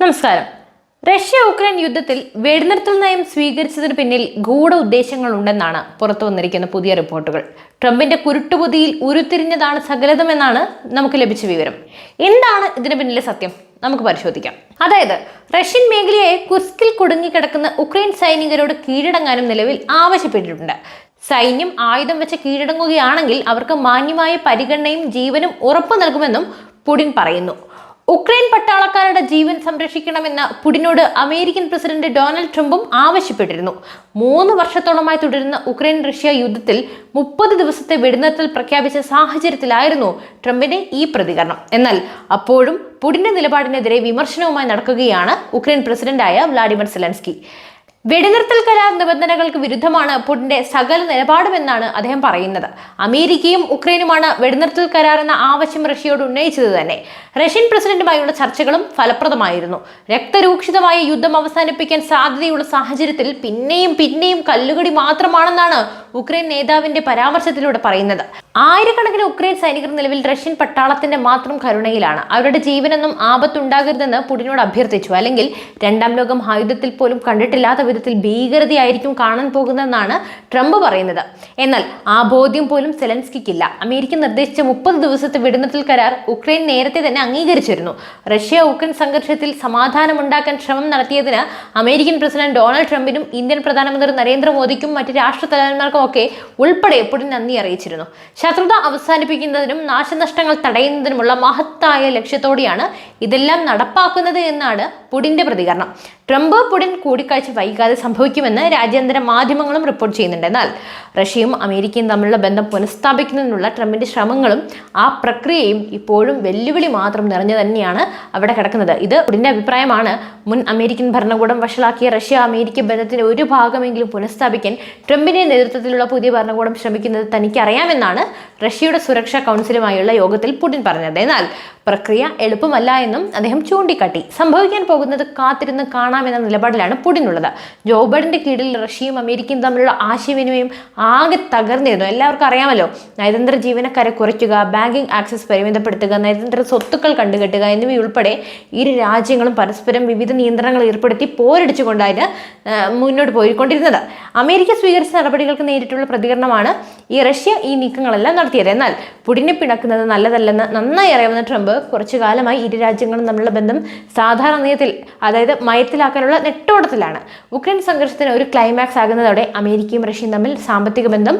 നമസ്കാരം. Russia Ukraine യുദ്ധത്തിൽ വെടിനിർത്തൽ നയം സ്വീകരിച്ചതിന് പിന്നിൽ ഗൂഢ ഉദ്ദേശങ്ങളുണ്ടെന്നാണ് പുറത്തു വന്നിരിക്കുന്ന പുതിയ റിപ്പോർട്ടുകൾ. ട്രംപിന്റെ കുരുട്ടുപൊതിയിൽ ഉരുത്തിരിഞ്ഞതാണ് സകലതമെന്നാണ് നമുക്ക് ലഭിച്ച വിവരം. എന്താണ് ഇതിന് പിന്നിലെ സത്യം? നമുക്ക് പരിശോധിക്കാം. അതായത് റഷ്യൻ മേഖലയെ കുസ്കിൽ കുടുങ്ങിക്കിടക്കുന്ന ഉക്രൈൻ സൈനികരോട് കീഴടങ്ങാനും നിലവിൽ ആവശ്യപ്പെട്ടിട്ടുണ്ട്. സൈന്യം ആയുധം വെച്ച് കീഴടങ്ങുകയാണെങ്കിൽ അവർക്ക് മാന്യമായ പരിഗണനയും ജീവനും ഉറപ്പു നൽകുമെന്നും പുടിൻ പറയുന്നു. ഉക്രൈൻ പട്ടാളക്കാരുടെ ജീവൻ സംരക്ഷിക്കണമെന്ന് പുടിനോട് അമേരിക്കൻ പ്രസിഡന്റ് ഡൊണാൾഡ് ട്രംപും ആവശ്യപ്പെട്ടിരുന്നു. മൂന്ന് വർഷത്തോളമായി തുടരുന്ന ഉക്രൈൻ റഷ്യ യുദ്ധത്തിൽ മുപ്പത് ദിവസത്തെ വെടിനിർത്തൽ പ്രഖ്യാപിച്ച സാഹചര്യത്തിലായിരുന്നു ട്രംപിന്റെ ഈ പ്രതികരണം. എന്നാൽ അപ്പോഴും പുടിന്റെ നിലപാടിനെതിരെ വിമർശനവുമായി നടക്കുകയാണ് ഉക്രൈൻ പ്രസിഡന്റായ വ്ളാഡിമിർ സെലൻസ്കി. വെടിനിർത്തൽ കരാർ നിബന്ധനകൾക്ക് വിരുദ്ധമാണ് പുടിന്റെ സകല നിലപാടുമെന്നാണ് അദ്ദേഹം പറയുന്നത്. അമേരിക്കയും ഉക്രൈനുമാണ് വെടിനിർത്തൽ കരാർ എന്ന ആവശ്യം റഷ്യയോട് ഉന്നയിച്ചത് തന്നെ. റഷ്യൻ പ്രസിഡന്റുമായുള്ള ചർച്ചകളും ഫലപ്രദമായിരുന്നു. രക്തരൂക്ഷിതമായ യുദ്ധം അവസാനിപ്പിക്കാൻ സാധ്യതയുള്ള സാഹചര്യത്തിൽ പിന്നെയും പിന്നെയും കല്ലുകടി മാത്രമാണെന്നാണ് ഉക്രൈൻ നേതാവിന്റെ പരാമർശത്തിലൂടെ പറയുന്നത്. ആയിരക്കണക്കിന് ഉക്രൈൻ സൈനികർ നിലവിൽ റഷ്യൻ പട്ടാളത്തിന്റെ മാത്രം കരുണയിലാണ്. അവരുടെ ജീവനൊന്നും ആപത്തുണ്ടാകരുതെന്ന് പുടിനോട് അഭ്യർത്ഥിച്ചു. അല്ലെങ്കിൽ രണ്ടാം ലോകം ആയുധത്തിൽ പോലും കണ്ടിട്ടില്ലാത്ത വിധത്തിൽ ഭീകരതയായിരിക്കും കാണാൻ പോകുന്നതെന്നാണ് ട്രംപ് പറയുന്നത്. എന്നാൽ ആ ബോധ്യം പോലും സെലൻസ്കിക്കില്ല. അമേരിക്ക നിർദ്ദേശിച്ച മുപ്പത് ദിവസത്തെ വെടിനിർത്തൽ കരാർ ഉക്രൈൻ നേരത്തെ തന്നെ അംഗീകരിച്ചിരുന്നു. റഷ്യ ഉക്രൈൻ സംഘർഷത്തിൽ സമാധാനമുണ്ടാക്കാൻ ശ്രമം നടത്തിയതിന് അമേരിക്കൻ പ്രസിഡന്റ് ഡൊണാൾഡ് ട്രംപിനും ഇന്ത്യൻ പ്രധാനമന്ത്രി നരേന്ദ്രമോദിക്കും മറ്റ് രാഷ്ട്ര തലവന്മാർക്കും ഒക്കെ ഉൾപ്പെടെ എപ്പോഴും നന്ദി അറിയിച്ചിരുന്നു. ശത്രുത അവസാനിപ്പിക്കുന്നതിനും നാശനഷ്ടങ്ങൾ തടയുന്നതിനുമുള്ള മഹത്തായ ലക്ഷ്യത്തോടെയാണ് ഇതെല്ലാം നടപ്പാക്കുന്നത് എന്നാണ് പുടിന്റെ പ്രതികരണം. ട്രംപ് പുടിൻ കൂടിക്കാഴ്ച വൈകാതെ സംഭവിക്കുമെന്ന് രാജ്യാന്തര മാധ്യമങ്ങളും റിപ്പോർട്ട് ചെയ്യുന്നുണ്ട്. എന്നാൽ റഷ്യയും അമേരിക്കയും തമ്മിലുള്ള ബന്ധം പുനഃസ്ഥാപിക്കുന്നതിനുള്ള ട്രംപിന്റെ ശ്രമങ്ങളും ആ പ്രക്രിയയും ഇപ്പോഴും വെല്ലുവിളി മാത്രം നിറഞ്ഞു തന്നെയാണ് അവിടെ കിടക്കുന്നത്. ഇത് പുടിന്റെ അഭിപ്രായമാണ്. മുൻ അമേരിക്കൻ ഭരണകൂടം വഷളാക്കിയ റഷ്യ അമേരിക്ക ബന്ധത്തിന്റെ ഒരു ഭാഗമെങ്കിലും പുനഃസ്ഥാപിക്കാൻ ട്രംപിന്റെ നേതൃത്വത്തിലുള്ള പുതിയ ഭരണകൂടം ശ്രമിക്കുന്നത് തനിക്കറിയാമെന്നാണ് റഷ്യയുടെ സുരക്ഷാ കൗൺസിലുമായുള്ള യോഗത്തിൽ പുടിൻ പറഞ്ഞത്. എന്നാൽ പ്രക്രിയ എളുപ്പമല്ല എന്നും അദ്ദേഹം ചൂണ്ടിക്കാട്ടി. സംഭവിക്കാൻ പോകുന്നത് കാത്തിരുന്ന് കാണാമെന്ന നിലപാടിലാണ് പുടിനുള്ളത് ജോ ബൈഡന്റെ കീഴിൽ റഷ്യയും അമേരിക്കയും തമ്മിലുള്ള ആശയവിനിമയം ആകെ തകർന്നിരുന്നു. എല്ലാവർക്കും അറിയാമല്ലോ നയതന്ത്ര ജീവനക്കാരെ കുറയ്ക്കുക ബാങ്കിംഗ് ആക്സസ് പരിമിതപ്പെടുത്തുക നയതന്ത്ര സ്വത്തുക്കൾ കണ്ടുകെട്ടുക എന്നിവയുൾപ്പെടെ ഇരു രാജ്യങ്ങളും പരസ്പരം വിവിധ നിയന്ത്രണങ്ങൾ ഏർപ്പെടുത്തി പോരടിച്ചുകൊണ്ടാണ് മുന്നോട്ട് പോയിക്കൊണ്ടിരുന്നത്. അമേരിക്ക സ്വീകരിച്ച നടപടികൾക്ക് നേരിട്ടുള്ള പ്രതികരണമാണ് ഈ റഷ്യ ഈ നീക്കങ്ങളെല്ലാം നടത്തിയത്. എന്നാൽ പുടിനെ പിണക്കുന്നത് നല്ലതല്ലെന്ന് നന്നായി അറിയാവുന്ന ട്രംപ് കുറച്ചു കാലമായി ഇരു രാജ്യങ്ങളും തമ്മിലുള്ള ബന്ധം സാധാരണ നിയത്തിൽ അതായത് മയത്തിലാക്കാനുള്ള നെട്ടോട്ടത്തിലാണ്. ഉക്രൈൻ സംഘർഷത്തിന് ഒരു ക്ലൈമാക്സ് ആകുന്നതോടെ അമേരിക്കയും റഷ്യയും തമ്മിൽ സാമ്പത്തിക ബന്ധം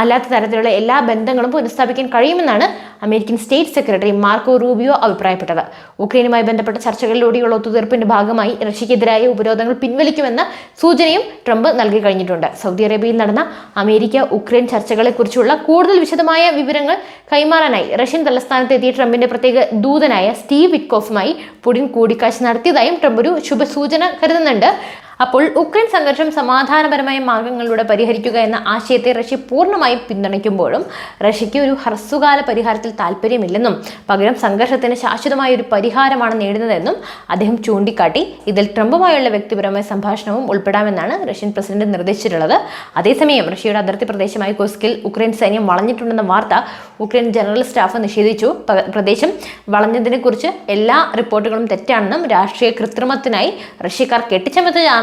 അല്ലാത്ത തരത്തിലുള്ള എല്ലാ ബന്ധങ്ങളും പുനഃസ്ഥാപിക്കാൻ കഴിയുമെന്നാണ് American state secretary Marco Rubio അഭിപ്രായപ്പെട്ടത്. ഉക്രൈനുമായി ബന്ധപ്പെട്ട ചർച്ചകളിലൂടെയുള്ള ഒത്തുതീർപ്പിന്റെ ഭാഗമായി റഷ്യക്കെതിരായ ഉപരോധങ്ങൾ പിൻവലിക്കുമെന്ന സൂചനയും ട്രംപ് നൽകി കഴിഞ്ഞിട്ടുണ്ട്. സൗദി അറേബ്യയിൽ നടന്ന അമേരിക്ക ഉക്രൈൻ ചർച്ചകളെക്കുറിച്ചുള്ള കൂടുതൽ വിശദമായ വിവരങ്ങൾ കൈമാറാനായി റഷ്യൻ തലസ്ഥാനത്തെത്തിയ ട്രംപിന്റെ പ്രത്യേക ദൂതനായ സ്റ്റീവ് വിറ്റ്കോഫുമായി പുടിൻ കൂടിക്കാഴ്ച നടത്തിയതായും ട്രംപ് ഒരു ശുഭസൂചന കരുതുന്നുണ്ട്. അപ്പോൾ ഉക്രൈൻ സംഘർഷം സമാധാനപരമായ മാർഗങ്ങളിലൂടെ പരിഹരിക്കുക എന്ന ആശയത്തെ റഷ്യ പൂർണമായും പിന്തുണയ്ക്കുമ്പോഴും റഷ്യയ്ക്ക് ഒരു ഹ്രസ്വകാല പരിഹാരത്തിൽ താല്പര്യമില്ലെന്നും പകരം സംഘർഷത്തിന് ശാശ്വതമായ ഒരു പരിഹാരമാണ് നേടുന്നതെന്നും അദ്ദേഹം ചൂണ്ടിക്കാട്ടി. ഇതിൽ ട്രംപുമായുള്ള വ്യക്തിപരമായ സംഭാഷണവും ഉൾപ്പെടാമെന്നാണ് റഷ്യൻ പ്രസിഡന്റ് നിർദ്ദേശിച്ചിട്ടുള്ളത്. അതേസമയം റഷ്യയുടെ അതിർത്തി പ്രദേശമായ കോസ്കിൽ ഉക്രൈൻ സൈന്യം വളഞ്ഞിട്ടുണ്ടെന്ന വാർത്ത ഉക്രൈൻ ജനറൽ സ്റ്റാഫ് നിഷേധിച്ചു. പ്രദേശം വളഞ്ഞതിനെക്കുറിച്ച് എല്ലാ റിപ്പോർട്ടുകളും തെറ്റാണെന്നും രാഷ്ട്രീയ കൃത്രിമത്തിനായി റഷ്യക്കാർ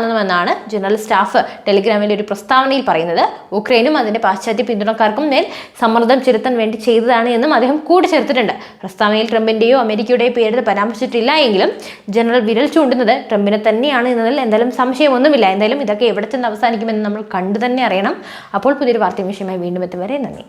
കെട്ടിച്ചമത്തുകയാണെന്നുമെന്നാണ് ജനറൽ സ്റ്റാഫ് ടെലിഗ്രാമിലെ ഒരു പ്രസ്താവനയിൽ പറയുന്നത്. ഉക്രൈനും അതിന്റെ പാശ്ചാത്യ പിന്തുണക്കാർക്കും മേൽ സമ്മർദ്ദം ചെലുത്താൻ വേണ്ടി ചെയ്തതാണ് എന്നും അദ്ദേഹം കൂട്ടിച്ചേർത്തിട്ടുണ്ട്. പ്രസ്താവനയിൽ ട്രംപിന്റെയോ അമേരിക്കയുടെയോ പേര് പരാമർശിച്ചിട്ടില്ല എങ്കിലും ജനറൽ വിരൽ ചൂണ്ടുന്നത് ട്രംപിനെ തന്നെയാണ് എന്നതിൽ എന്തായാലും സംശയമൊന്നുമില്ല. എന്തായാലും ഇതൊക്കെ എവിടെ ചെന്ന് അവസാനിക്കുമെന്ന് നമ്മൾ കണ്ടു തന്നെ അറിയണം. അപ്പോൾ പുതിയൊരു വാർത്തയും വിഷയമായി വീണ്ടും എത്തും വരെ നന്ദി.